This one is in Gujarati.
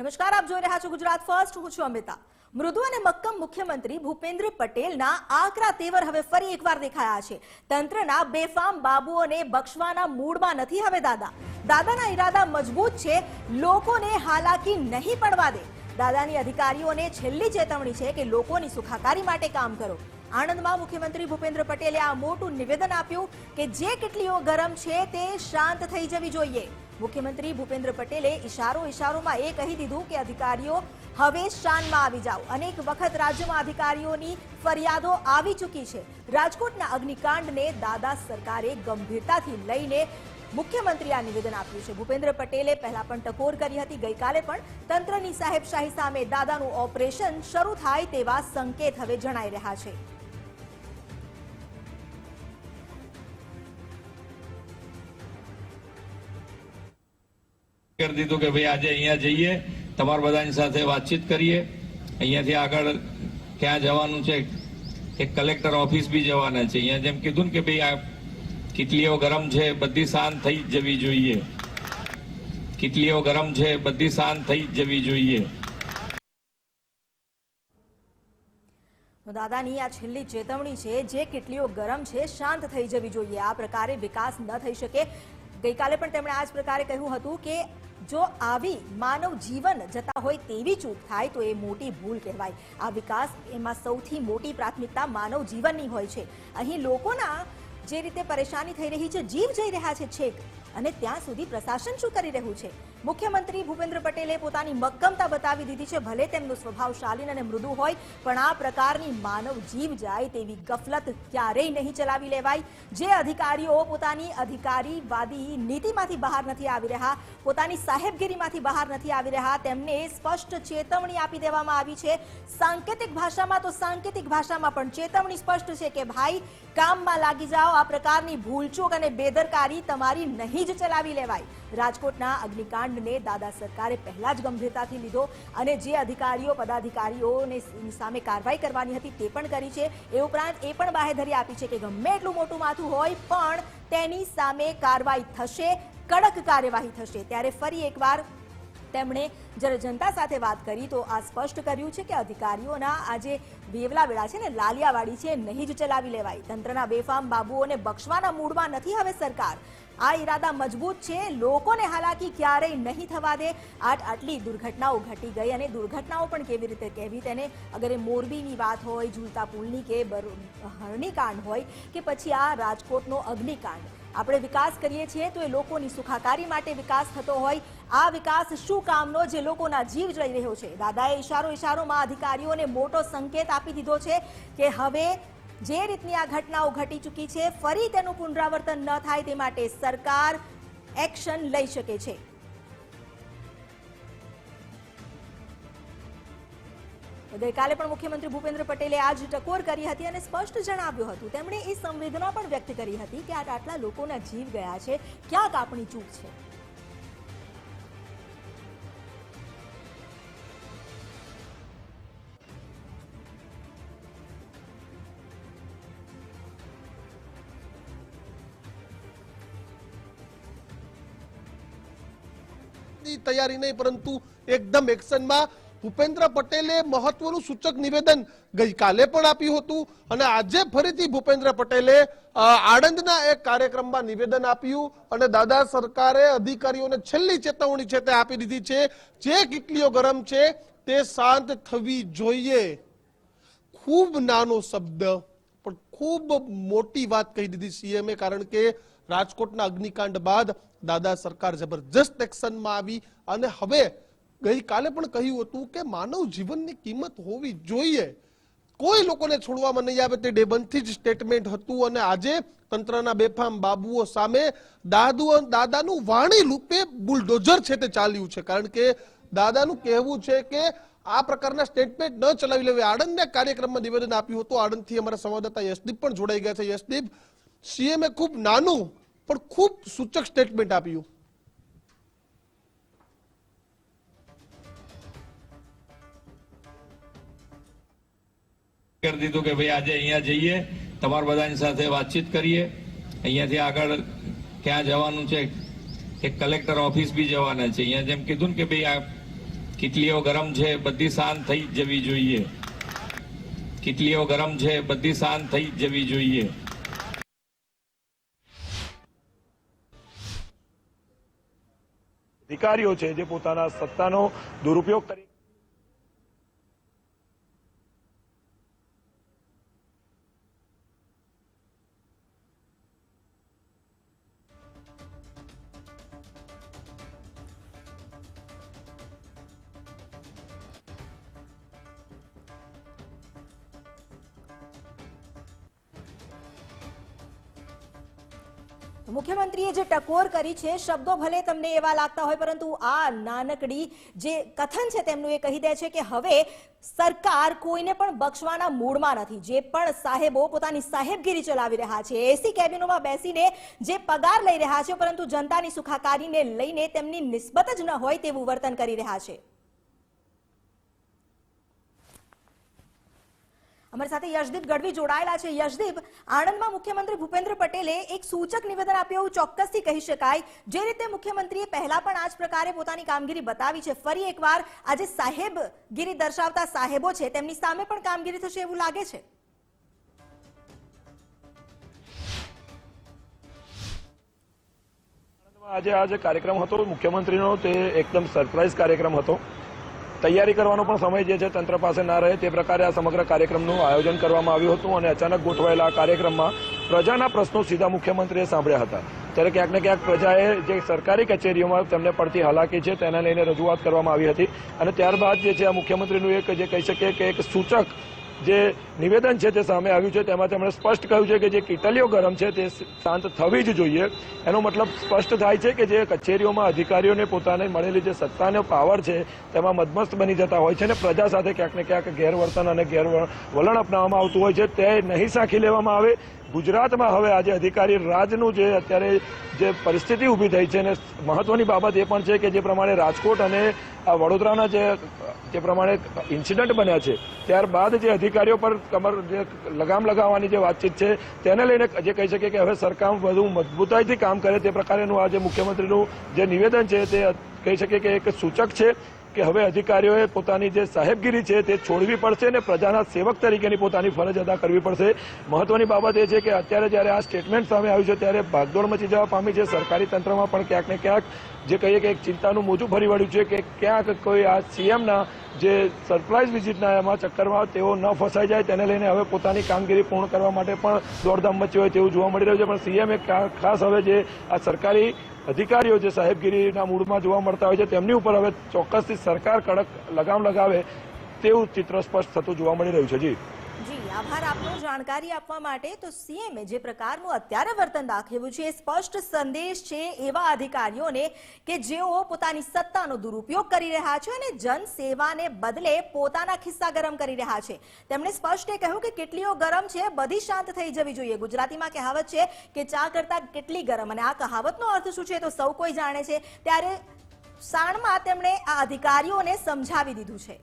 નમસ્કાર, આપ જોઈ રહ્યા છો ગુજરાત ફર્સ્ટ. હું છું અમિતા. મૃદુ અને મક્કમ મુખ્યમંત્રી ભૂપેન્દ્ર પટેલના આકરા તેવર હવે ફરી એકવાર દેખાયા છે. તંત્રના બેફામ બાબુઓને બક્ષવાના મૂડમાં નથી હવે દાદા. દાદાના ઈરાદા મજબૂત છે, લોકોને હાલાકી નહીં પડવા દે. દાદાની અધિકારીઓને છેલ્લી ચેતવણી છે કે લોકોની સુખાકારી માટે કામ કરો. આણંદમાં મુખ્યમંત્રી ભૂપેન્દ્ર પટેલે આ મોટું નિવેદન આપ્યું કે જે કેટલીઓ ગરમ છે તે શાંત થઈ જવી જોઈએ. મુખ્યમંત્રી ભૂપેન્દ્ર પટેલે ઇશારો ઇશારોમાં એ કહી દીધું કે અધિકારીઓ હવે શાનમાં આવી જાઓ. અનેક વખત રાજ્યમાં અધિકારીઓની ફરિયાદો આવી ચૂકી છે. રાજકોટના અગ્નિકાંડને દાદા સરકારે ગંભીરતાથી લઈને મુખ્યમંત્રી આ નિવેદન આપ્યું છે. ભૂપેન્દ્ર પટેલે પહેલા પણ ટકોર કરી હતી. ગઈકાલે પણ તંત્રની સાહેબશાહી સામે દાદાનું ઓપરેશન શરૂ થાય તેવા સંકેત હવે જણાઈ રહ્યા છે. કરી દીધું કે ભાઈ આજે અહીંયા જઈએ, તમારા બધાની સાથે વાતચીત કરીએ. અહીંયાથી આગળ ક્યાં જવાનું છે? એક કલેક્ટર ઓફિસ બી જવાના છે. અહીંયા જેમ કીધું ને કે ભાઈ આ કિટલીઓ ગરમ છે, બધી શાંત થઈ જ જવી જોઈએ. કિટલીઓ ગરમ છે, બધી શાંત થઈ જ જવી જોઈએ. દાદાની આ છેલ્લી ચેતવણી છે, જે કેટલીઓ ગરમ છે, શાંત થઈ જવી જોઈએ. આ પ્રકારે વિકાસ ન થઈ શકે ગઈકાલે પણ તેમણે આ જ પ્રકારે કહ્યું હતું કે જો આવી માનવ જીવન જતા હોય તેવી ચૂક થાય તો એ મોટી ભૂલ કહેવાય. આ વિકાસ એમાં સૌથી મોટી પ્રાથમિકતા માનવ જીવનની હોય છે. અહીં લોકોના જે રીતે પરેશાની થઈ રહી છે, જીવ જઈ રહ્યા છે છેક, અને ત્યાં સુધી પ્રશાસન શું કરી રહ્યું છે? મુખ્યમંત્રી ભૂપેન્દ્ર પટેલે પોતાની મક્કમતા બતાવી દીધી છે. ભલે તેમનો સ્વભાવ શાલીન અને મૃદુ હોય, પણ આ પ્રકારની માનવ જીવ જાય તેવી ગફલત ક્યારેય નહીં ચલાવી લેવાય. જે અધિકારીઓ પોતાની અધિકારીવાદી નીતિમાંથી બહાર નથી આવી રહ્યા, પોતાની સાહેબગીરીમાંથી બહાર નથી આવી રહ્યા, તેમને સ્પષ્ટ ચેતવણી આપી દેવામાં આવી છે. સાંકેતિક ભાષામાં તો સાંકેતિક ભાષામાં પણ ચેતવણી સ્પષ્ટ છે કે, ભાઈ, કામમાં લાગી જાઓ, આ પ્રકારની ભૂલચૂક અને બેદરકારી તમારી નહીં જ ચલાવી લેવાય. રાજકોટના અગ્નિકાંડને દાદા સરકારે પહેલા જ ગંભીરતાથી લીધો અને જે અધિકારીઓ, પદાધિકારીઓને સામે કાર્યવાહી કરવાની હતી તે પણ કરી છે. એ ઉપરાંત એ પણ બાહેધરી આપી છે કે ગમે એટલું મોટું માથું હોય પણ તેની સામે કાર્યવાહી થશે, કડક કાર્યવાહી થશે. ત્યારે ફરી એકવાર તેમણે જ્યારે જનતા સાથે વાત કરી તો આ સ્પષ્ટ કર્યું છે કે અધિકારીઓના આ જે વેવલા વેળા છે ને, લાલિયાવાડી છે, નહીં જ ચલાવી લેવાય. તંત્રના બેફામ બાબુઓને બક્ષવાના મૂડમાં નથી હવે સરકાર. આ ઈરાદા મજબૂત છે. લોકોને હાલાકી ક્યારેય નહીં થવા દે. આટ આટલી દુર્ઘટનાઓ ઘટી ગઈ અને દુર્ઘટનાઓ પણ કેવી રીતે કહેવી તેને? અગર એ મોરબીની વાત હોય, ઝૂલતા પુલની કે હરણીકાંડ હોય, કે પછી આ રાજકોટનો અગ્નિકાંડ. આપણે વિકાસ કરીએ છીએ તો એ લોકોની સુખાકારી માટે વિકાસ થતો હોય. આ વિકાસ શું કામનો જે લોકોના જીવ જઈ રહ્યો છે? દાદાએ ઇશારો ઇશારોમાં અધિકારીઓને મોટો સંકેત આપી દીધો છે કે હવે જે રીતની આ ઘટનાઓ ઘટી ચૂકી છે, ફરી તેનું પુનરાવર્તન ન થાય તે માટે સરકાર એક્શન લઈ શકે છે. ગઈકાલે પણ મુખ્યમંત્રી ભૂપેન્દ્ર પટેલે આજ ટકોર કરી હતી અને સ્પષ્ટ જણાવ્યું હતું. તેમણે એ સંવેદના પણ વ્યક્ત કરી હતી કે આ આટલા લોકોના જીવ ગયા છે. ક્યાંક આપણી ચૂક છે? ની તૈયારી નહીં, પરંતુ એકદમ એક્શનમાં ભૂપેન્દ્ર પટેલે મહત્વનું સૂચક નિવેદન ગઈકાલે પણ આપ્યું હતું અને આજે ફરીથી ભૂપેન્દ્ર પટેલે આણંદના એક કાર્યક્રમમાં નિવેદન આપ્યું અને દાદા સરકારે અધિકારીઓને છેલ્લી ચેતવણી છે તે આપી દીધી છે, જે કેટલીઓ ગરમ છે તે શાંત થવી જોઈએ. ખૂબ નાનો શબ્દ, પણ ખૂબ મોટી વાત કહી દીધી સીએમએ, કારણ કે રાજકોટના અગ્નિકાંડ બાદ દાદા સરકાર જબરજસ્ત એક્શનમાં આવી અને હવે ગઈકાલે પણ કહ્યું હતું કે માનવ જીવનની કિંમત હોવી જોઈએ. કોઈ લોકોને છોડવામાં નહીં આવે તે ડેબનથી જ સ્ટેટમેન્ટ હતું અને આજે તંત્રના બેફામ બાબુઓ સામે દાદુ દાદાનું વાણી રૂપે બુલડોઝર છે તે ચાલ્યું છે. કારણ કે દાદાનું કહેવું છે કે આ પ્રકારના સ્ટેટમેન્ટ ન ચલાવી લેવી. આણંદના કાર્યક્રમમાં નિવેદન આપ્યું હતું. આણંદથી અમારા સંવાદદાતા યશદીપ પણ જોડાઈ ગયા છે. યશદીપ સીએમએ ખૂબ નાનું પણ ખૂબ સૂચક સ્ટેટમેન્ટ આપ્યું કરી દીધું કે ભાઈ આજે અહીંયા જઈએ, તમારા બધાની સાથે વાતચીત કરીએ. અહીંયાથી આગળ ક્યાં જવાનું છે? એક કલેક્ટર ઓફિસ બી જવાના છે. અહીંયા જેમ કીધું ને કે ભાઈ આ કિટલીઓ ગરમ છે, બધી શાંત થઈ જવી જોઈએ. કિટલીઓ ગરમ છે, બધી શાંત થઈ જવી જોઈએ. અધિકારીઓ છે જે પોતાના સત્તાનો દુરુપયોગ કરી મુખ્યમંત્રીએ જે ટકોર કરી છે, શબ્દો ભલે તમને એવા લાગતા હોય, પરંતુ આ નાનકડી જે કથન છે તેમનું એ કહી દે છે કે હવે સરકાર કોઈને પણ બક્ષવાના મૂડમાં નથી. જે પણ સાહેબો પોતાની સાહેબગીરી ચલાવી રહ્યા છે એસી કેબિનોમાં બેસીને જે પગાર લઈ રહ્યા છે, પરંતુ જનતાની સુખાકારીને લઈને તેમની નિસ્બત જ ન હોય તેવું વર્તન કરી રહ્યા છે. અમારી સાથે યશદીપ ગઢવી જોડાયેલા છે. યશદીપ, આણંદમાં મુખ્યમંત્રી ભૂપેન્દ્ર પટેલે એક સૂચક નિવેદન આપ્યું એવું ચોક્કસથી કહી શકાય. જે રીતે મુખ્યમંત્રીએ પહેલા પણ આ જ પ્રકારે પોતાની કામગીરી બતાવી છે. ફરી એકવાર આજે સાહેબગીરી દર્શાવતા સાહેબો છે. તેમની સામે પણ કામગીરી થશે એવું લાગે છે. આજે આ જે કાર્યક્રમ હતો, મુખ્યમંત્રીનો તે એકદમ સરપ્રાઇઝ કાર્યક્રમ હતો. તૈયારી કરવાનો પણ સમય જે છે તંત્ર પાસે ના રહે તે પ્રકારે આ સમગ્ર કાર્યક્રમનું આયોજન કરવામાં આવ્યું હતું અને અચાનક ગોઠવાયેલા આ કાર્યક્રમમાં પ્રજાના પ્રશ્નો સીધા મુખ્યમંત્રીએ સાંભળ્યા હતા. ત્યારે ક્યાંક ને ક્યાંક પ્રજાએ જે સરકારી કચેરીઓમાં તેમને પડતી હાલાકી છે તેને લઈને રજૂઆત કરવામાં આવી હતી અને ત્યારબાદ જે છે આ મુખ્યમંત્રીનું એક જે કહી શકીએ કે એક સૂચક જે નિવેદન છે તે સામે આવ્યું છે, તેમાં તેમણે સ્પષ્ટ કહ્યું છે કે જે કિટલીઓ ગરમ છે તે શાંત થવી જ જોઈએ. એનો મતલબ સ્પષ્ટ થાય છે કે જે કચેરીઓમાં અધિકારીઓને પોતાને મળેલી જે સત્તાનો પાવર છે, તેમાં મદમસ્ત બની જતા હોય છે અને પ્રજા સાથે ક્યાંક ને ક્યાંક ગેરવર્તન અને ગેરવલણ અપનાવવામાં આવતું હોય છે, તે નહીં સાંખી લેવામાં આવે. ગુજરાતમાં હવે આજે અધિકારી રાજનું જે અત્યારે જે પરિસ્થિતિ ઊભી થઈ છે અને મહત્વની બાબત એ પણ છે કે જે પ્રમાણે રાજકોટ અને આ વડોદરાના જે જે પ્રમાણે ઇન્સિડન્ટ બન્યા છે, ત્યારબાદ જે અધિકારીઓ પર કમર જે લગામ લગાવવાની જે વાતચીત છે, તેને લઈને જે કહી શકીએ કે હવે સરકાર વધુ મજબૂતાઈથી કામ કરે તે પ્રકારેનું આ જે મુખ્યમંત્રીનું જે નિવેદન છે તે કહી શકીએ કે એક સૂચક છે. કે હવે અધિકારીઓએ પોતાની જે સાહેબગીરી છે તે છોડવી પડશે અને પ્રજાના સેવક તરીકેની પોતાની ફરજ અદા કરવી પડશે. મહત્વની બાબત એ છે કે અત્યારે જ્યારે આ સ્ટેટમેન્ટ સામે આવ્યું છે ત્યારે ભાગદોડ મચી જવા પામી છે. સરકારી તંત્રમાં પણ ક્યાંક ને ક્યાંક જે કહીએ કે એક ચિંતાનું મોજું ફરી વળ્યું છે કે ક્યાંક કોઈ આ સીએમના જે સરપ્રાઇઝ વિઝિટના એમાં ચક્કરમાં તેઓ ન ફસાઈ જાય, તેને લઈને હવે પોતાની કામગીરી પૂર્ણ કરવા માટે પણ દોડધામ મચી હોય તેવું જોવા મળી રહ્યું છે. પણ સીએમ એક ખાસ હવે જે આ સરકારી અધિકારીઓ જે સાહેબગીરીના મૂડમાં જોવા મળતા હોય છે, તેમની ઉપર હવે ચોક્કસથી સરકાર કડક લગામ લગાવે તેવું ચિત્ર સ્પષ્ટ થતું જોવા મળી રહ્યું છે. જી. આભાર આપનો જાણકારી આપવા માટે. તો સીએમએ જે પ્રકારનું અત્યારે વર્તન દાખવ્યું છે એ સ્પષ્ટ સંદેશ છે એવા અધિકારીઓને કે જેઓ પોતાની સત્તાનો દુરુપયોગ કરી રહ્યા છે અને જનસેવાને બદલે પોતાના ખિસ્સા ગરમ કરી રહ્યા છે. તેમણે સ્પષ્ટ એ કહ્યું કે કેટલીઓ ગરમ છે, બધી શાંત થઈ જવી જોઈએ. ગુજરાતીમાં કહેવત છે કે ચા કરતા કેટલી ગરમ અને આ કહાવતનો અર્થ શું છે તો સૌ કોઈ જાણે છે. ત્યારે સાણમાં તેમણે આ અધિકારીઓને સમજાવી દીધું છે.